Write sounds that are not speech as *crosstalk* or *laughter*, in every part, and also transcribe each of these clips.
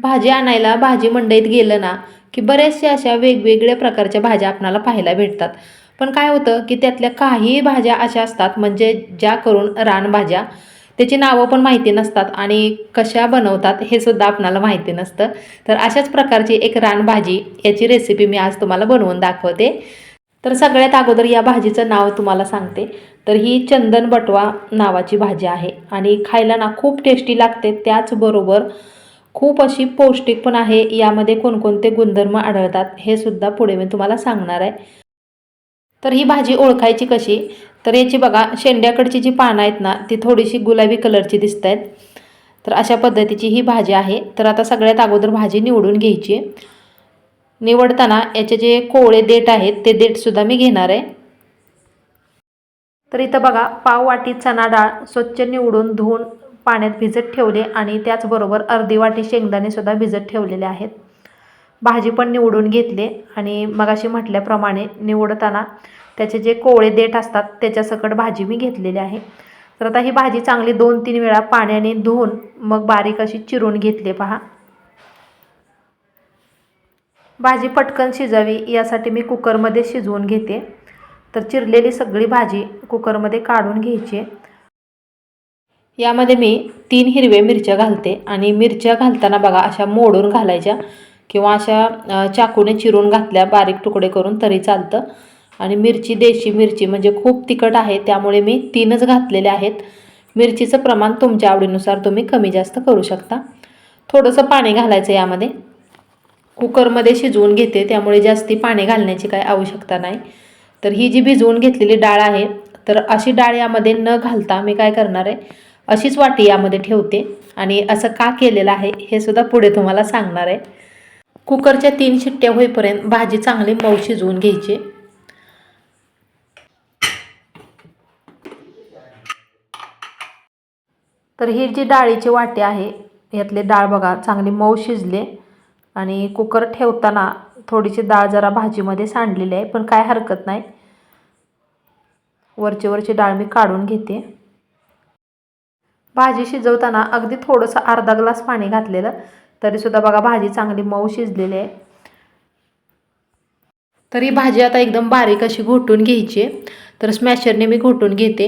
भाजी आणायला भाजी मंडईत गेलं ना की बऱ्याचशा अशा वेगवेगळ्या प्रकारच्या भाज्या आपणाला पाहायला भेटतात. पण काय होतं की त्यातल्या काही भाज्या अशा असतात म्हणजे ज्या करून रानभाज्या त्याची नावं पण माहिती नसतात आणि कशा बनवतात हे सुद्धा आपणाला माहिती नसतं. तर अशाच प्रकारची एक रानभाजी याची रेसिपी मी आज तुम्हाला बनवून दाखवते. तर सगळ्यात अगोदर या भाजीचं नाव तुम्हाला सांगते. तर ही चंदन बटवा नावाची भाजी आहे आणि खायला ना खूप टेस्टी लागते त्याचबरोबर खूप अशी पौष्टिक पण आहे. यामध्ये कोणकोणते गुणधर्म आढळतात हे सुद्धा पुढे मी तुम्हाला सांगणार आहे. तर ही भाजी ओळखायची कशी? तर याची बघा शेंड्याकडची जी पानं आहेत ना ती थोडीशी गुलाबी कलरची दिसत आहेत तर अशा पद्धतीची ही भाजी आहे. तर आता सगळ्यात अगोदर भाजी निवडून घ्यायची. निवडताना याचे जे कोवळे देठ आहेत ते देठसुद्धा मी घेणार आहे. तर इथं बघा पाव वाटी चणा डाळ स्वच्छ निवडून धुवून पाण्यात भिजत ठेवले आणि त्याचबरोबर अर्धी वाटी शेंगदाणेसुद्धा भिजत ठेवलेले आहेत. भाजी पण निवडून घेतले आणि मगाशी म्हटल्याप्रमाणे निवडताना त्याचे जे कोवळे देठ असतात त्याच्यासकट भाजी मी घेतलेली आहे. तर आता ही भाजी चांगली दोन तीन वेळा पाण्याने धुवून मग बारीक अशी चिरून घेतली पहा. भाजी पटकन शिजावी यासाठी मी कुकरमध्ये शिजवून घेते. तर चिरलेली सगळी भाजी कुकरमध्ये काढून घ्यायची. यामध्ये मी तीन हिरव्या मिरच्या घालते आणि मिरच्या घालताना बघा अशा मोडून घालायच्या किंवा अशा चाकूने चिरून घातल्या बारीक तुकडे करून तरी चालतं. आणि मिरची देशी मिरची म्हणजे खूप तिखट आहे त्यामुळे मी तीनच घातलेले आहेत. मिरचीचं प्रमाण तुमच्या आवडीनुसार तुम्ही कमी जास्त करू शकता. थोडंसं पाणी घालायचं यामध्ये. कुकरमध्ये शिजवून घेते त्यामुळे जास्ती पाणी घालण्याची काही आवश्यकता नाही. तर ही जी भिजवून घेतलेली डाळ आहे तर अशी डाळ यामध्ये न घालता मी काय करणार आहे? अशीच वाटी यामध्ये ठेवते. आणि असं का केलेलं आहे हे सुद्धा पुढे तुम्हाला सांगणार आहे. कुकरच्या तीन शिट्ट्या होईपर्यंत भाजी चांगली मऊ शिजवून घ्यायची. तर ही जी डाळीची वाटी आहे यातले डाळ बघा चांगली मऊ शिजले. आणि कुकर ठेवताना थोडीशी डाळ जरा भाजीमध्ये सांडलेली आहे पण काय हरकत नाही. वरची वरची डाळ मी काढून घेते. भाजी शिजवताना अगदी थोडंसं अर्धा ग्लास पाणी घातलेलं. तरीसुद्धा बघा भाजी चांगली मऊ शिजलेली आहे. तर ही भाजी आता एकदम बारीक अशी घोटून घ्यायची तर स्मॅशरने मी घोटून घेते.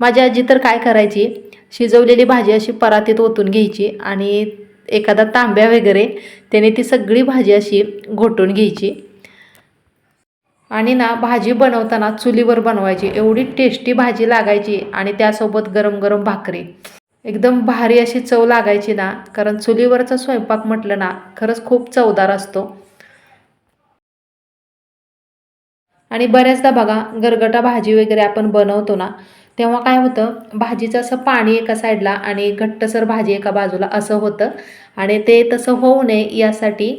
माझी आजी तर काय करायची? शिजवलेली भाजी अशी परातीत ओतून घ्यायची आणि एखादा तांब्या वगैरे त्याने ती सगळी भाजी अशी घोटून घ्यायची. आणि ना भाजी बनवताना चुलीवर बनवायची. एवढी टेस्टी भाजी लागायची आणि त्यासोबत गरम गरम भाकरी. एकदम भारी अशी चव लागायची ना कारण चुलीवरचा स्वयंपाक म्हटलं ना खरंच खूप चवदार असतो. आणि बऱ्याचदा बघा गरगटा भाजी वगैरे आपण बनवतो ना तेव्हा काय होतं भाजीचं असं पाणी एका साईडला आणि घट्टसर भाजी एका बाजूला असं होतं. आणि ते तसं होऊ नये यासाठी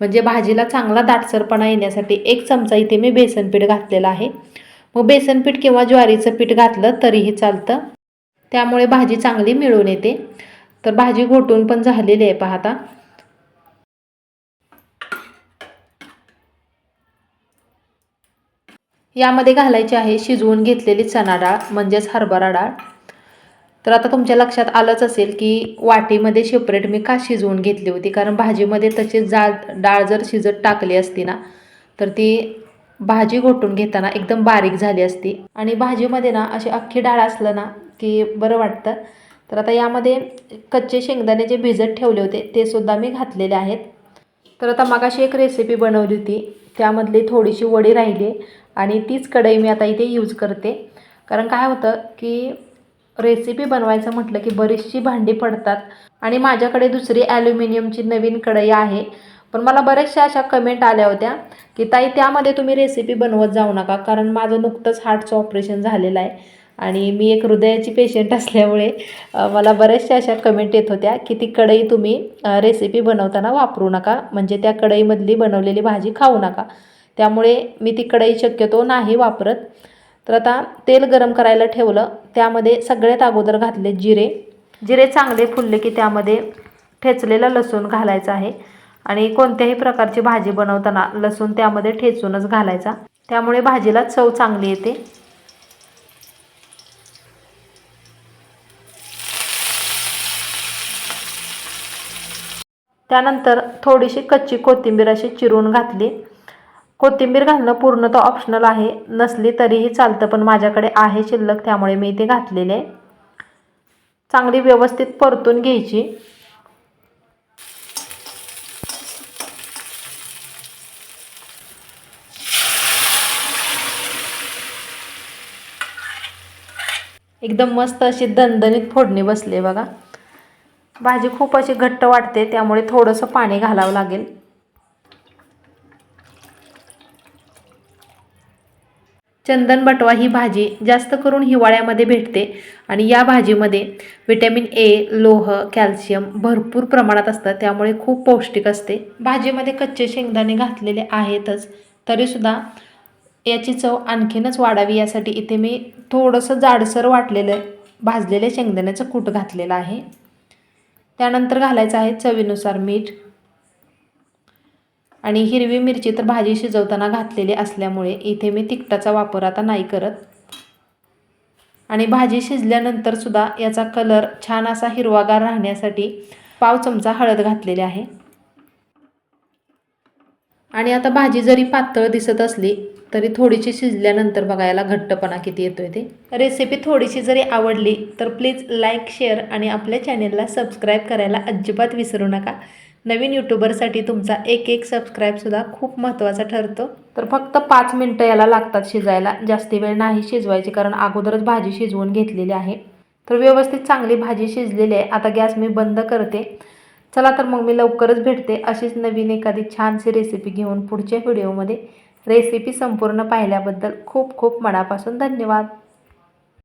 म्हणजे भाजीला चांगला दाटसरपणा येण्यासाठी एक चमचा इथे मी बेसनपीठ घातलेलं आहे. मग बेसनपीठ किंवा ज्वारीचं पीठ घातलं तरीही चालतं. त्यामुळे भाजी चांगली मिळून येते. तर भाजी घोटून पण झालेली आहे पाहता यामध्ये घालायची आहे शिजवून घेतलेली चणा डाळ म्हणजेच हरभरा डाळ. तर आता तुमच्या लक्षात आलंच असेल की वाटीमध्ये सेपरेट मी का शिजवून घेतली होती? कारण भाजीमध्ये तशी जाळ डाळ जर शिजत टाकली असती ना तर ती भाजी घोटून घेताना एकदम बारीक झाली असती. आणि भाजीमध्ये ना अशी अख्खी डाळ असलं ना की बरं वाटतं. तर आता यामध्ये कच्चे शेंगदाणे जे भिजत ठेवले होते ते सुद्धा मी घातलेले आहेत. तर आता मगाशी एक रेसिपी बनवली होती. त्यामधली थोडीशी वडी राहिली आणि तीच कढई मी आता इथे यूज करते. कारण काय होतं की रेसिपी बनवायचं म्हटलं की बरीचशी भांडी पडतात. आणि माझ्याकडे दुसरी ॲल्युमिनियमची नवीन कढई आहे. पण मला बऱ्याचशा अशा कमेंट आल्या होत्या की ताई त्यामध्ये तुम्ही रेसिपी बनवत जाऊ नका कारण माझं नुकतंच हार्टचं ऑपरेशन झालेलं आहे आणि मी एक हृदयाची पेशंट *laughs* असल्यामुळे मला बऱ्याचशा अशा कमेंट येत होत्या की ती कढई तुम्ही रेसिपी बनवताना वापरू नका म्हणजे त्या कढईमधली बनवलेली भाजी खाऊ नका. त्यामुळे मी ती कढई शक्यतो नाही वापरत. तर आता तेल गरम करायला ठेवलं. त्यामध्ये सगळ्यात अगोदर घातले जिरे. जिरे चांगले फुलले की त्यामध्ये ठेचलेलं लसूण घालायचं आहे. आणि कोणत्याही प्रकारची भाजी बनवताना लसूण त्यामध्ये ठेचूनच घालायचा. त्यामुळे भाजीला चव चांगली येते. त्यानंतर थोडीशी कच्ची कोथिंबीर अशी चिरून घातली. कोथिंबीर घालणं पूर्णतः ऑप्शनल आहे. नसली तरीही चालतं पण माझ्याकडे आहे शिल्लक त्यामुळे मी ते घातलेले चांगली व्यवस्थित परतून घ्यायची. एकदम मस्त अशी दणदणीत फोडणी बसली आहे बघा. भाजी खूप अशी घट्ट वाटते त्यामुळे थोडंसं पाणी घालावं लागेल. चंदन बटवा ही भाजी जास्त करून हिवाळ्यामध्ये भेटते आणि या भाजीमध्ये विटॅमिन ए लोह कॅल्शियम भरपूर प्रमाणात असतं त्यामुळे खूप पौष्टिक असते. भाजीमध्ये कच्चे शेंगदाणे घातलेले आहेतच तरीसुद्धा याची चव आणखीनच वाढावी यासाठी इथे मी थोडंसं जाडसर वाटलेलं भाजलेलं शेंगदाण्याचं कूट घातलेलं आहे. त्यानंतर घालायचं आहे चवीनुसार मीठ. आणि हिरवी मिरची तर भाजी शिजवताना घातलेली असल्यामुळे इथे मी तिखटाचा वापर आता नाही करत. आणि भाजी शिजल्यानंतरसुद्धा याचा कलर छान असा हिरवागार राहण्यासाठी पाव चमचा हळद घातलेली आहे. आणि आता भाजी जरी पातळ दिसत असली तरी थोडीशी शिजल्यानंतर बघा याला घट्टपणा किती येतोय ते. रेसिपी थोडीशी जरी आवडली तर प्लीज लाईक शेअर आणि आपल्या चॅनेलला सबस्क्राईब करायला अजिबात विसरू नका. नवीन यूट्यूबरसाठी तुमचा एक एक सबस्क्राईबसुद्धा खूप महत्त्वाचा ठरतो. तर फक्त पाच मिनटं याला लागतात शिजायला. जास्ती वेळ नाही शिजवायची कारण अगोदरच भाजी शिजवून घेतलेली आहे. तर व्यवस्थित चांगली भाजी शिजलेली आहे. आता गॅस मी बंद करते. चला तर मग मी लवकरच भेटते अशीच नवीन एखादी छानशी रेसिपी घेऊन पुढच्या व्हिडिओमध्ये रेसिपी संपूर्ण पाहिल्याबद्दल खूप खूप मनापासून धन्यवाद.